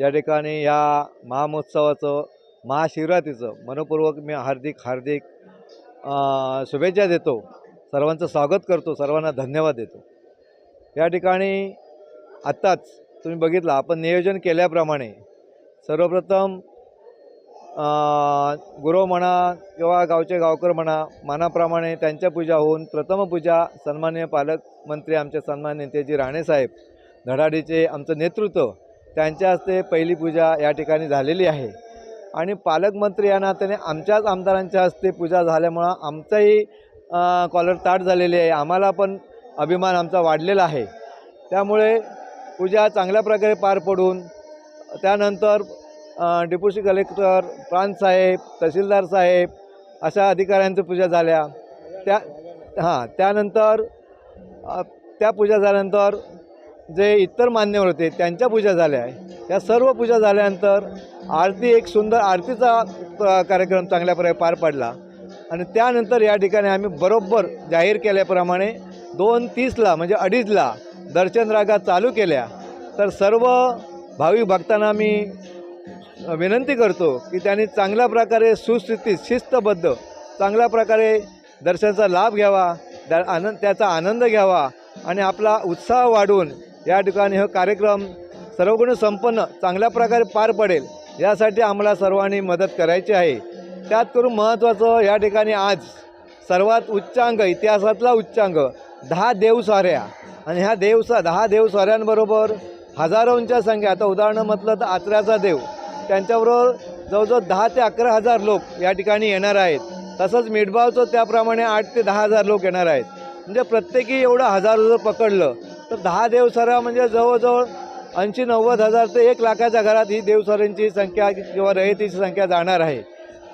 या ठिकाणी या महामहोत्सवाचं महाशिवरात्रीचं मनपूर्वक मी हार्दिक हार्दिक शुभेच्छा देतो. सर्वांचं स्वागत करतो. सर्वांना धन्यवाद देतो. या ठिकाणी आत्ताच तुम्ही बघितलं आपण नियोजन केल्याप्रमाणे सर्वप्रथम अ, गुरव म्हणा किंवा गावचे गावकर म्हणा मानाप्रमाणे त्यांच्या पूजा होऊन प्रथम पूजा सन्मान्य पालकमंत्री आमचे सन्मान्य नेतेजी राणेसाहेब धडाडीचे आमचं नेतृत्व त्यांच्या हस्ते पहिली पूजा या ठिकाणी झालेली आहे. आणि पालकमंत्री या नात्याने आमच्याच आमदारांच्या हस्ते पूजा झाल्यामुळं आमचाही कॉलर ताट झालेली आहे. आम्हाला पण अभिमान आमचा वाढलेला आहे. त्यामुळे पूजा चांगल्या प्रकारे पार पडून त्यानंतर डिप्युटी कलेक्टर प्रांतसाहेब तहसीलदार साहेब अशा अधिकाऱ्यांच्या पूजा झाल्या. त्या हां त्यानंतर त्या पूजा झाल्यानंतर जे इतर मान्यवर होते त्यांच्या पूजा झाल्या. या सर्व पूजा झाल्यानंतर आरती एक सुंदर आरतीचा कार्यक्रम चांगल्या प्रकारे पार पडला. आणि त्यानंतर या ठिकाणी आम्ही बरोबर जाहीर केल्याप्रमाणे दोन तीसला म्हणजे अडीचला दर्शन रागा चालू केल्या. तर सर्व भाविक भक्तांना मी विनंती करतो की त्यांनी चांगल्या प्रकारे सुस्थितीत शिस्तबद्ध चांगल्या प्रकारे दर्शनाचा लाभ घ्यावा त्या आनंद त्याचा आनंद घ्यावा आणि आपला उत्साह वाढवून या ठिकाणी हा कार्यक्रम सर्वगुण संपन्न चांगल्या प्रकारे पार पडेल यासाठी आम्हाला सर्वांनी मदत करायची आहे. त्यात करून महत्त्वाचं या ठिकाणी आज सर्वात उच्चांक इतिहासातला उच्चांक दहा देवसाऱ्या. आणि ह्या देवसा दहा देवसाऱ्यांबरोबर हजारोंच्या संख्या आता उदाहरणं म्हटलं तर आचऱ्याचा देव. त्यांच्याबरोबर जवळजवळ दहा ते अकरा हजार लोक या ठिकाणी येणार आहेत. तसंच मिठभावचं त्याप्रमाणे आठ ते दहा हजार लोक येणार आहेत. म्हणजे प्रत्येकी एवढं हजार जर पकडलं तर दहा देवसऱ्या म्हणजे जवळजवळ ऐंशी नव्वद हजार ते एक लाखाच्या घरात ही देवस्वाऱ्यांची संख्या किंवा रयतीची संख्या जाणार आहे.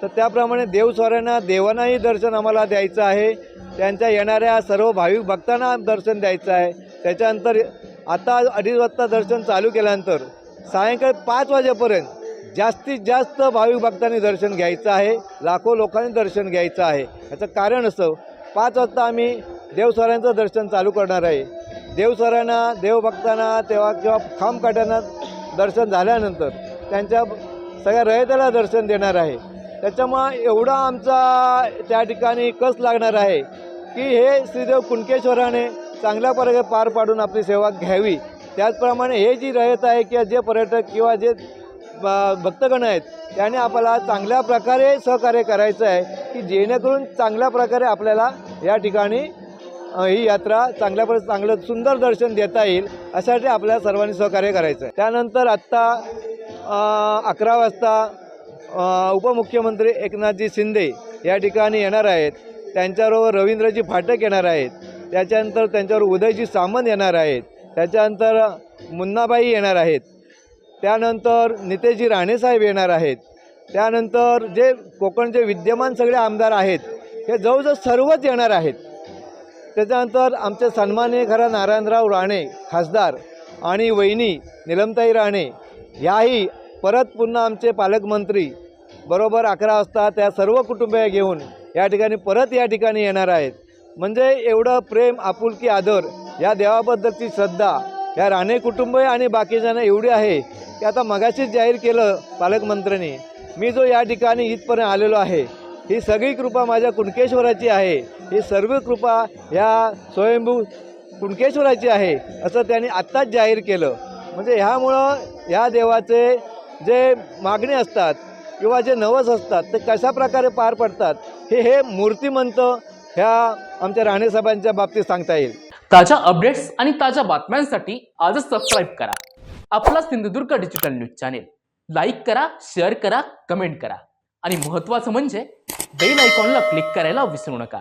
तर त्याप्रमाणे देवस्वऱ्यांना देवांनाही दर्शन आम्हाला द्यायचं आहे. त्यांच्या येणाऱ्या सर्व भाविक भक्तांना दर्शन द्यायचं आहे. त्याच्यानंतर आता अडीच वाजता दर्शन चालू केल्यानंतर सायंकाळी पाच वाजेपर्यंत जास्तीत जास्त भाविक भक्तांनी दर्शन घ्यायचं आहे. लाखो लोकांनी दर्शन घ्यायचं आहे. याचं कारण असं पाच वाजता आम्ही देवस्वऱ्यांचं दर्शन चालू करणार आहे. देवसरांना देवभक्तांना तेव्हा किंवा खामकाट्यांना दर्शन झाल्यानंतर त्यांच्या सगळ्या रयतेला दर्शन देणार आहे. त्याच्यामुळं एवढा आमचा त्या ठिकाणी कस लागणार आहे की हे श्रीदेव कुणकेश्वराने चांगल्या प्रकारे पार पाडून आपली सेवा घ्यावी. त्याचप्रमाणे हे जी रयत आहे किंवा जे पर्यटक किंवा जे भक्तगण आहेत त्याने आपल्याला चांगल्या प्रकारे सहकार्य करायचं आहे की जेणेकरून चांगल्या प्रकारे आपल्याला या ठिकाणी ही यात्रा चांगल्या चांगलं सुंदर दर्शन देता येईल अशासाठी आपल्याला सर्वांनी सहकार्य करायचं आहे त्यानंतर आत्ता अकरा वाजता उपमुख्यमंत्री एकनाथजी शिंदे या ठिकाणी येणार आहेत. त्यांच्याबरोबर रवींद्रजी फाटक येणार आहेत. त्याच्यानंतर त्यांच्यावर उदयजी सामंत येणार आहेत. त्याच्यानंतर मुन्नाबाई येणार आहेत. त्यानंतर नितेशजी राणेसाहेब येणार आहेत. त्यानंतर जे कोकणचे विद्यमान सगळे आमदार आहेत हे जवळजवळ सर्वच येणार आहेत. त्याच्यानंतर आमचे सन्माननीय खरा नारायणराव राणे खासदार आणि वहिनी निलमताई राणे याही परत पुन्हा आमचे पालकमंत्री बरोबर अकरा वाजता त्या सर्व कुटुंबीय घेऊन या ठिकाणी परत या ठिकाणी येणार आहेत. म्हणजे एवढं प्रेम आपुलकी आदर या देवाबद्दलची श्रद्धा या राणे कुटुंब आणि बाकीच्यांना एवढी आहे की आता मगाशीच जाहीर केलं पालकमंत्र्यांनी. मी जो या ठिकाणी इथपर्यंत आलेलो आहे ही सगळी कृपा माझ्या कुणकेश्वराची आहे. ही सर्व कृपा ह्या स्वयंभू कुणकेश्वराची आहे असं त्यांनी आत्ताच जाहीर केलं. म्हणजे ह्यामुळं ह्या देवाचे जे मागणी असतात किंवा जे नवस असतात ते कशा प्रकारे पार पडतात हे हे मूर्तिमंत ह्या आमच्या राणेसाहेबांच्या बाबतीत सांगता येईल. ताज्या अपडेट्स आणि ताज्या बातम्यांसाठी आजच सबस्क्राईब करा. आपला Sindhudurg digital news channel. Like करा शेअर करा कमेंट करा. आणि महत्त्वाचं म्हणजे बेल आयकॉनला क्लिक करायला विसरू नका.